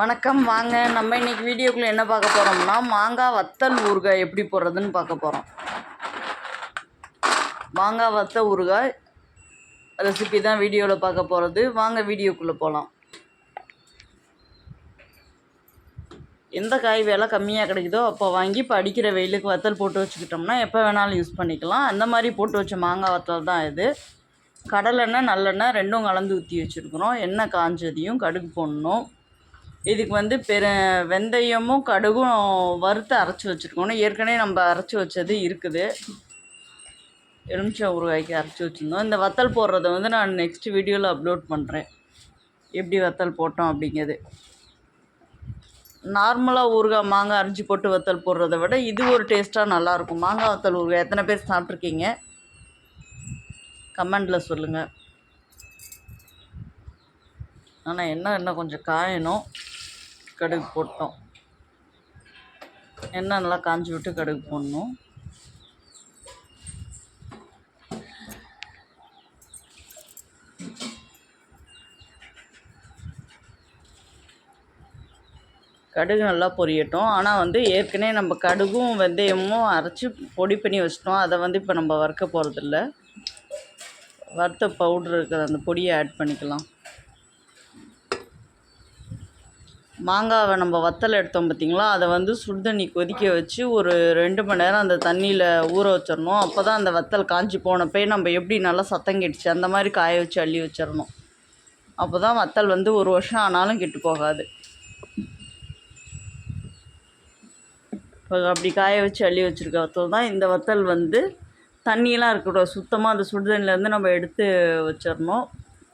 வணக்கம் வாங்க. நம்ம இன்னைக்கு வீடியோக்குள்ளே என்ன பார்க்க போகிறோம்னா மாங்காய் வத்தல் ஊறுகாய் எப்படி போடுறதுன்னு பார்க்க போகிறோம் மாங்காய் வத்தல் ஊறுகாய் ரெசிபி தான் வீடியோவில் பார்க்க போகிறது வாங்க வீடியோக்குள்ளே போகலாம் எந்த காய் விலை கம்மியாக கிடைக்குதோ அப்போ வாங்கி இப்போ அடிக்கிற வெயிலுக்கு வத்தல் போட்டு வச்சுக்கிட்டோம்னா எப்போ வேணாலும் யூஸ் பண்ணிக்கலாம். அந்த மாதிரி போட்டு வச்ச மாங்காய் வத்தல் தான் இது. கடலெண்ணெய் நல்லெண்ணெய் ரெண்டும் கலந்து ஊற்றி வச்சுருக்குறோம். எண்ணெய் காஞ்சதையும் கடுகு போடணும். இதுக்கு வந்து பெரு வெந்தயமும் கடுகும் வறுத்து அரைச்சி வச்சுருக்கோம். ஏற்கனவே நம்ம அரைச்சி வச்சது இருக்குது. எலுமிச்சம் ஊறுகாய்க்கு அரைச்சி வச்சுருந்தோம். இந்த வத்தல் போடுறத வந்து நான் நெக்ஸ்ட் வீடியோவில் அப்லோட் பண்ணுறேன் எப்படி வத்தல் போட்டோம் அப்படிங்கிறது. நார்மலாக ஊறுகாய் மாங்காய் அரைஞ்சி போட்டு வத்தல் போடுறத விட இது ஒரு டேஸ்ட்டாக நல்லாயிருக்கும் மாங்காய் வத்தல் ஊறுகாய் எத்தனை பேர் சாப்பிட்ருக்கீங்க கமெண்டில் சொல்லுங்கள் ஆனால் என்ன இன்னும் கொஞ்சம் காயணும். கடுகு போட்டோம். எண்ணெய் நல்லா காஞ்சி விட்டு கடுகு போடணும். கடுகு நல்லா பொரியட்டும். ஆனால் வந்து ஏற்கனவே நம்ம கடுகும் வெந்தயமும் அரைச்சி பொடி பண்ணி வச்சிட்டோம். அதை வந்து இப்போ நம்ம வறுக்க போகிறதில்ல வறுத்த பவுட்ரு இருக்கிற அந்த பொடியை ஆட் பண்ணிக்கலாம். மாங்காவை நம்ம வத்தல் எடுத்தோம் பார்த்திங்களா? அதை வந்து சுடுதண்ணி கொதிக்க வச்சு ஒரு ரெண்டு மணி நேரம் அந்த தண்ணியில் ஊற வச்சிடணும். அப்போ தான் அந்த வத்தல் காஞ்சி போனப்பே நம்ம எப்படி நல்லா சத்தம் கெட்டுச்சு அந்த மாதிரி காய வச்சு அள்ளி வச்சிடணும். அப்போ தான் வத்தல் வந்து ஒரு வருஷம் ஆனாலும் கெட்டு போகாது. இப்போ அப்படி காய வச்சு அள்ளி வச்சுருக்க வத்தல் தான் இந்த வத்தல் வந்து தண்ணியெலாம் இருக்கக்கூடாது சுத்தமாக அந்த சுடுதண்ணிலேருந்து நம்ம எடுத்து வச்சிடணும்.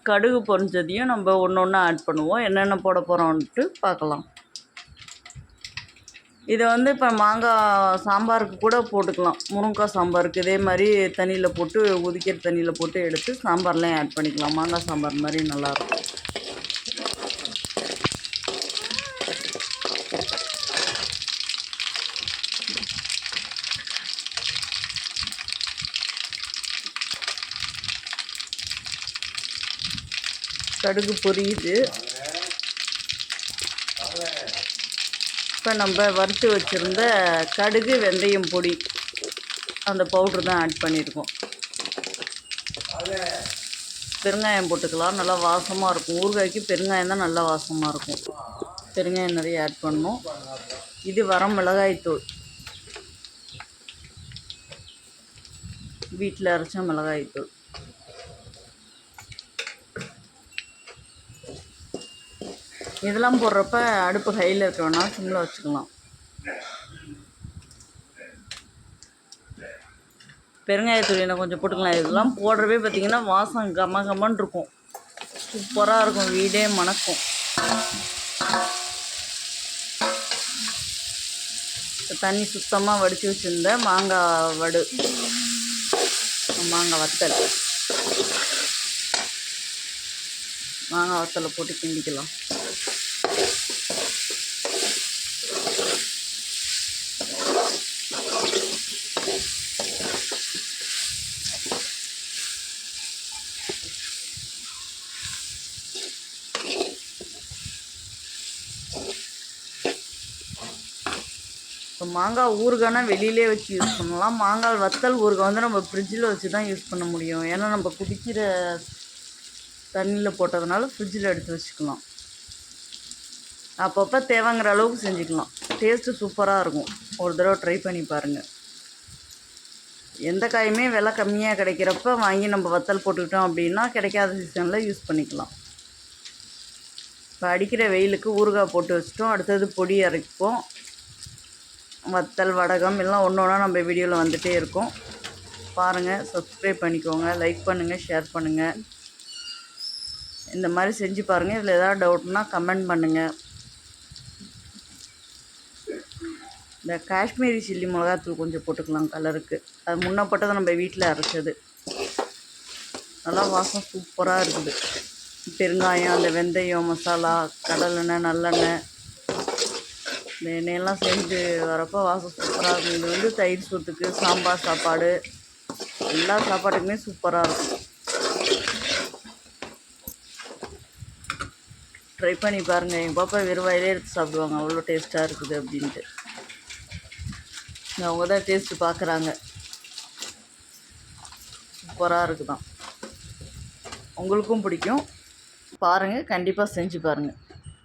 கடுகு பொரிஞ்சதையும் நம்ம ஒன்று ஒன்றா ஆட் பண்ணுவோம். என்னென்ன போட போகிறோன்ட்டு பார்க்கலாம். இதை வந்து இப்போ மாங்காய் சாம்பாருக்கு கூட போட்டுக்கலாம். முருங்கைக்காய் சாம்பாருக்கு இதே மாதிரி தண்ணியில் போட்டு உதிக்கிற தண்ணியில் போட்டு எடுத்து சாம்பார்லாம் ஆட் பண்ணிக்கலாம். மாங்காய் சாம்பார் மாதிரி நல்லாயிருக்கும் கடுகு பொரியுது. இப்போ நம்ம வறுத்து வச்சுருந்த கடுகு வெந்தயம் பொடி அந்த பவுட்ரு தான் ஆட் பண்ணியிருக்கோம் பெருங்காயம் போட்டுக்கலாம். நல்லா வாசமாக இருக்கும். ஊறுகாய்க்கு பெருங்காயம் தான் நல்லா வாசமாக இருக்கும். பெருங்காயம் நிறைய ஆட் பண்ணணும் இது வர மிளகாய்த்தூள். வீட்டில் அரைச்ச மிளகாய்த்தூள். இதெல்லாம் போடுறப்ப அடுப்பு ஹையில் இருக்க வேணாம் சிம்மில் வச்சுக்கலாம் பெருங்காயத்தூள் கொஞ்சம் போட்டுக்கலாம். இதெல்லாம் போடுறவே பார்த்திங்கன்னா வாசம் கம கமன்னு இருக்கும். சூப்பராக இருக்கும். வீடே மணக்கும். தண்ணி சுத்தமாக வடித்து வச்சுருந்த மாங்காய் வடு மாங்காய் வத்தல். மாங்காய் வத்தலை போட்டு கிண்டிக்கலாம். இப்போ மாங்காய் ஊறுகானா வெளியிலே வச்சு யூஸ் பண்ணலாம். மாங்காய் வத்தல் ஊறுகாய் வந்து நம்ம ஃப்ரிட்ஜில் வச்சு தான் யூஸ் பண்ண முடியும். ஏன்னா நம்ம குடிக்கிற தண்ணியில் போட்டதுனால ஃப்ரிட்ஜில் எடுத்து வச்சுக்கலாம். அப்பப்போ தேவைங்கிற அளவுக்கு செஞ்சுக்கலாம். டேஸ்ட்டு சூப்பராக இருக்கும். ஒரு தடவை ட்ரை பண்ணி பாருங்கள் எந்த காயுமே விலை கம்மியாக கிடைக்கிறப்ப வாங்கி நம்ம வத்தல் போட்டுக்கிட்டோம் அப்படின்னா கிடைக்காத சீசனில் யூஸ் பண்ணிக்கலாம். இப்போ அடிக்கிற வெயிலுக்கு ஊறுகாய் போட்டு வச்சிட்டோம். அடுத்தது பொடி அரைப்போம். வத்தல் வடகம் எல்லாம் ஒன்று ஒன்றா நம்ம வீடியோவில் வந்துகிட்டே இருக்கோம். பாருங்கள் சப்ஸ்கிரைப் பண்ணிக்கோங்க லைக் பண்ணுங்கள் ஷேர் பண்ணுங்கள் இந்த மாதிரி செஞ்சு பாருங்கள் இதில் ஏதாவது டவுட்னா கமெண்ட் பண்ணுங்கள் இந்த காஷ்மீரி சில்லி மிளகாத்தூள் கொஞ்சம் போட்டுக்கலாம் கலருக்கு அது முன்ன போட்டதை நம்ம வீட்டில் அரைச்சது. நல்லா வாசம் சூப்பராக இருக்குது. பெருங்காயம் அந்த வெந்தயம் மசாலா கடலெண்ணெய் நல்லெண்ணெய். இந்த எண்ணெயெல்லாம் செஞ்சு வரப்போ வாசம் சூப்பராக இருக்கும். இது வந்து தயிர் சோத்துக்கு சாம்பார் சாப்பாடு. எல்லா சாப்பாட்டுக்குமே சூப்பராக இருக்கும். ட்ரை பண்ணி பாருங்கள் எங்கள் பாப்பா வெறும் வாயிலே எடுத்து சாப்பிடுவாங்க. அவ்வளோ டேஸ்ட்டாக இருக்குது அப்படின்ட்டு. அவங்க தான் டேஸ்ட்டு பார்க்குறாங்க. சூப்பராக இருக்குதான். உங்களுக்கும் பிடிக்கும். பாருங்கள் கண்டிப்பாக செஞ்சு பாருங்கள்